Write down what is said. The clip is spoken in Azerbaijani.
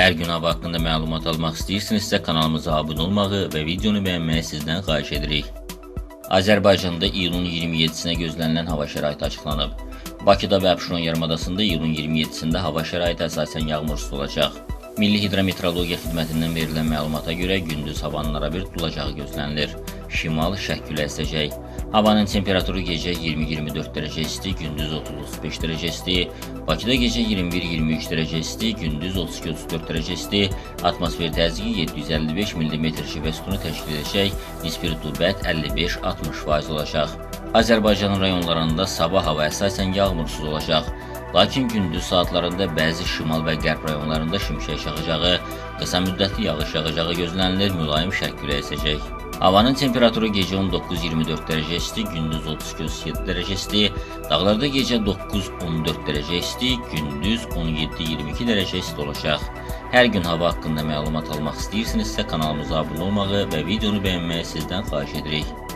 Hər gün hava haqqında məlumat almaq istəyirsinizsə kanalımıza abunə olmağı və videonu bəyənməyi sizdən xahiş edirik. Azərbaycanda iyulun 27-sinə gözlənilən hava şəraiti açıqlanıb. Bakıda və Abşeron yarımadasında iyulun 27-sində hava şəraiti əsasən yağmursuz olacaq. Milli Hidrometeorologiya Xidmətindən verilən məlumata görə gündüz havanın arabir tulacağı gözlənilir. Şimal şərq küləyi əsəcək. Havanın temperaturu gecə 20-24 dərəcə isti, gündüz 30-35 dərəcə isti. Bakıda gecə 21-23 dərəcə isti, gündüz 32-34 dərəcə isti. Atmosfer təzyiqi 755 mm şivə sütunu təşkil edəcək. Nisbi rütubət 55-60% olacaq. Azərbaycanın rayonlarında sabah hava əsasən yağmursuz olacaq. Lakin gündüz saatlarında bəzi şimal və qərb rayonlarında şimşək çaxacağı, qısa müddətli yağış yağacağı gözlənilir, mülayim şərq küləyi əsəcək. Havanın temperaturu gecə 19-24 dərəcə isti, gündüz 32-37 dərəcə isti. Dağlarda gecə 9-14 dərəcə isti, gündüz 17-22 dərəcə isti olacaq. Hər gün hava haqqında məlumat almaq istəyirsinizsə kanalımıza abunə olmağı və videonu bəyənməyi sizdən xahiş edirik.